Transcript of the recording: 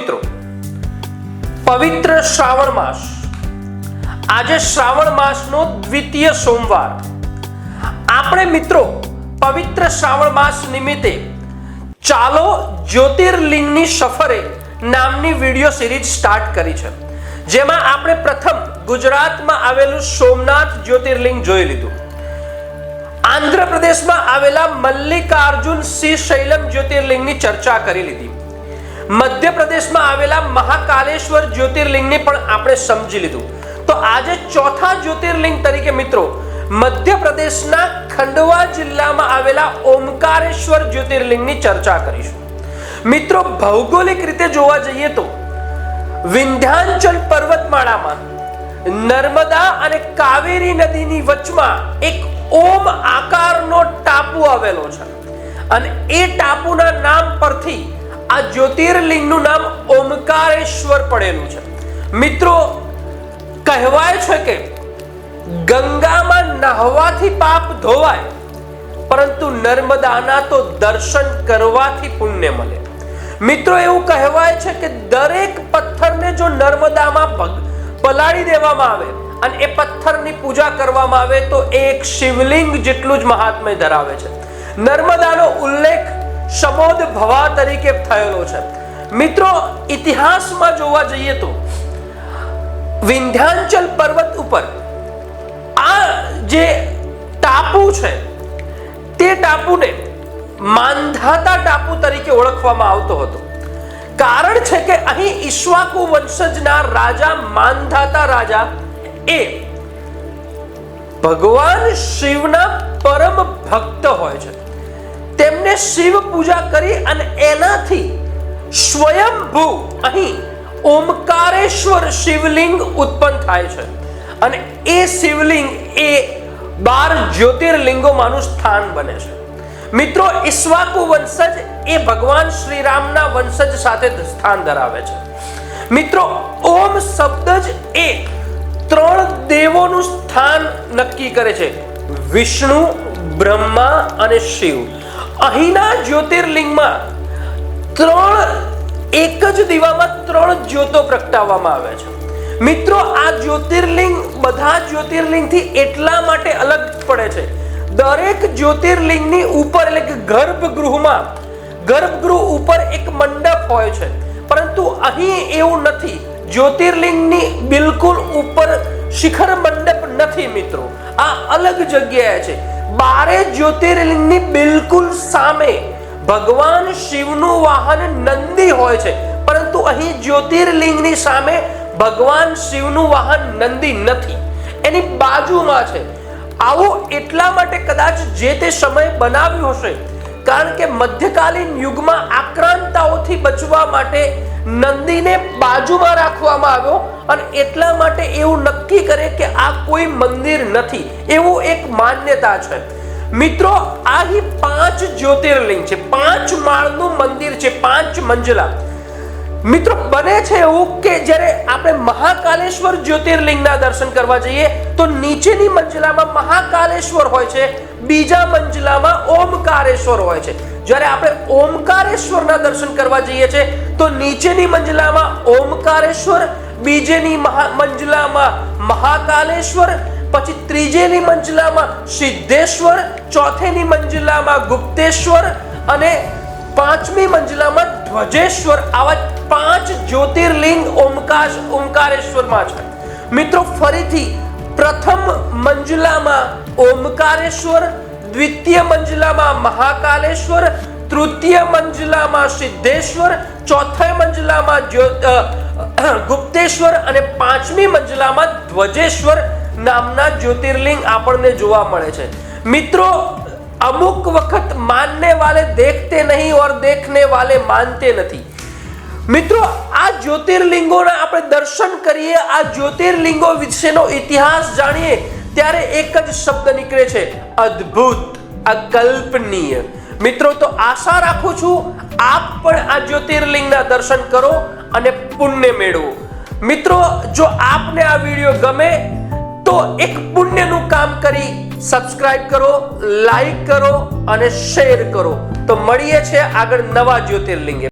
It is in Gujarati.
મિત્રો, પવિત્ર શ્રાવણ માસ. આજે શ્રાવણ માસનો દ્વિતીય સોમવાર. આપણે મિત્રો, પવિત્ર શ્રાવણ માસ નિમિત્તે ચાલો જ્યોતિર્લિંગની સફરે નામની વિડિયો સિરીઝ સ્ટાર્ટ કરી છે. જેમાં આપણે પ્રથમ ગુજરાતમાં આવેલું સોમનાથ જ્યોતિર્લિંગ જોઈ લીધું. આંધ્રપ્રદેશમાં આવેલા મલ્લિકાર્જુન શ્રી શૈલમ જ્યોતિર્લિંગની ચર્ચા કરી લીધી. મધ્યપ્રદેશમાં આવેલા મહાકાલેશ્વર જ્યોતિર્લિંગને પણ આપણે સમજી લીધું. તો આજે ચોથા જ્યોતિર્લિંગ તરીકે મિત્રો, મધ્યપ્રદેશના ખંડવા જિલ્લામાં આવેલા ઓમકારેશ્વર જ્યોતિર્લિંગની ચર્ચા કરીશું. મિત્રો, ભૌગોલિક રીતે જોવા જઈએ તો, વિંધ્યાંચલ પર્વતમાળામાં નર્મદા અને કાવેરી નદીની વચમાં એક ઓમ આકારનો ટાપુ આવેલો છે. અને એ ટાપુના નામ પરથી આ જ્યોતિર્લિંગનું નામ ઓમકારેશ્વર પડેલું છે. મિત્રો, કહેવાય છે કે ગંગામાં નહાવાથી પાપ ધોવાય, પરંતુ નર્મદાના તો દર્શન કરવાથી પુણ્ય મળે. મિત્રો, એવું કહેવાય છે કે દરેક પથ્થરને જો નર્મદામાં ભગ- પલાળી દેવામાં આવે અને એ પથ્થરની પૂજા કરવામાં આવે, તો એ એક શિવલિંગ જેટલું જ મહાત્મ્ય ધરાવે છે. નર્મદાનો ઉલ્લેખ સમોદ ભવા તરીકે થયેલો છે. મિત્રો, ઇતિહાસમાં જોવા જઈએ તો વિંધ્યાંચલ પર્વત ઉપર આ જે ટાપુ છે, તે ટાપુને માંધાતા ટાપુ તરીકે ઓળખવામાં આવતો હતો. કારણ છે કે અહીં ઈશ્વાકુ વંશજના રાજા, માંધાતા રાજા એ ભગવાન શિવના પરમ ભક્ત હોય છે. તેમને શિવ પૂજા કરી અને એનાથી સ્વયંભૂ અહીં ઓમકારેશ્વર શિવલિંગ ઉત્પન્ન થાય છે. અને એ શિવલિંગ એ બાર જ્યોતિર્લિંગોમાંનું સ્થાન બને છે. મિત્રો ઈશ્વાકુ વંશજ એ ભગવાન શ્રીરામના વંશજ સાથે સ્થાન ધરાવે છે. મિત્રો, ઓમ શબ્દ જ એ ત્રણ દેવોનું સ્થાન નક્કી કરે છે. વિષ્ણુ, બ્રહ્મા અને શિવ. અહીંના જ્યોતિર્લિંગમાં ત્રણ, એક જ દીવામાં ત્રણ જ્યોતો પ્રગટાવવામાં આવે છે. મિત્રો, આ જ્યોતિર્લિંગ બધા જ્યોતિર્લિંગથી એટલા માટે અલગ પડે છે. દરેક જ્યોતિર્લિંગની ઉપર એટલે કે ગર્ભગૃહમાં, ગર્ભગૃહ ઉપર એક મંડપ હોય છે. પરંતુ અહીં એવું નથી. જ્યોતિર્લિંગની બિલકુલ ઉપર શિખર મંડપ નથી, મિત્રો. આ અલગ જગ્યાએ છે. બારે જ્યોતિર્લિંગની બિલકુલ સામે ભગવાન શિવનું વાહન નંદી હોય છે. પરંતુ અહીં જ્યોતિર્લિંગની સામે ભગવાન શિવનું વાહન નંદી નથી. એની બાજુમાં છે. આવું એટલા માટે કદાચ જે તે સમય બનાવ્યું હશે કારણ કે મધ્યકાલીન યુગમાં આક્રાંતાઓથી બચવા માટે નંદીને બાજુમાં રાખવામાં આવ્યો અને એટલા માટે એવું નક્કી કરે કે આ કોઈ મંદિર નથી. એવું એક માન્યતા છે. મિત્રો, આ પાંચ જ્યોતિર્લિંગ છે. પાંચ માળનું મંદિર છે, પાંચ મંજલા. મિત્રો, બને છે એવું કે જ્યારે આપણે મહાકાલેશ્વર જ્યોતિર્લિંગના દર્શન કરવા જઈએ, તો નીચેની મંજિલામાં મહાકાલેશ્વર હોય છે, બીજા મંજિલામાં ઓમકારેશ્વર હોય છે. જ્યારે આપણે ઓમકારેશ્વરના દર્શન કરવા જઈએ છીએ તો નીચેની મંજિલામાં ઓમકારેશ્વર, બીજેની મંજિલામાં મહાકાલેશ્વર, પછી ત્રીજેની મંજિલામાં સિદ્ધેશ્વર, ચોથેની મંજિલામાં ગુપ્તેશ્વર અને પાંચમી મંજિલામાં ધ્વજેશ્વર. આવા પાંચ જ્યોતિર્લિંગ ઓમકાશ ઓમકારેશ્વરમાં છે. મિત્રો, ફરીથી પ્રથમ મંજિલામાં ઓમકારેશ્વર, દ્વિતીય મંજિલામાં મહાકાલેશ્વર, તૃતીય મંજિલામાં સિદ્ધેશ્વર ચોથા મંજલામાં ગુપ્તેશ્વર અને પાંચમી મંજિલામાં ધ્વજેશ્વર નામના જ્યોતિર્લિંગ આપણને જોવા મળે છે. મિત્રો, અમુક વખત માનને વાલે દેખતે નહીં ઓર દેખને વાલે માનતે નથી. મિત્રો, આ જ્યોતિર્લિંગોના આપણે દર્શન કરીએ. આ જ્યોતિર્લિંગો વિશેનો ઇતિહાસ જાણીએ, ત્યારે એક જ શબ્દ નીકળે છે, અદ્ભુત, અકલ્પનીય. મિત્રો, તો આશા રાખું છું, આપ પણ આ જ્યોતિર્લિંગના દર્શન કરો અને પુણ્ય મેળવો. મિત્રો, જો આપને આ વીડિયો ગમે, તો એક પુણ્યનું કામ કરી સબસ્ક્રાઇબ કરો લાઈક કરો અને શેર કરો. તો મળીએ છે આગળ નવા જ્યોતિર્લિંગે.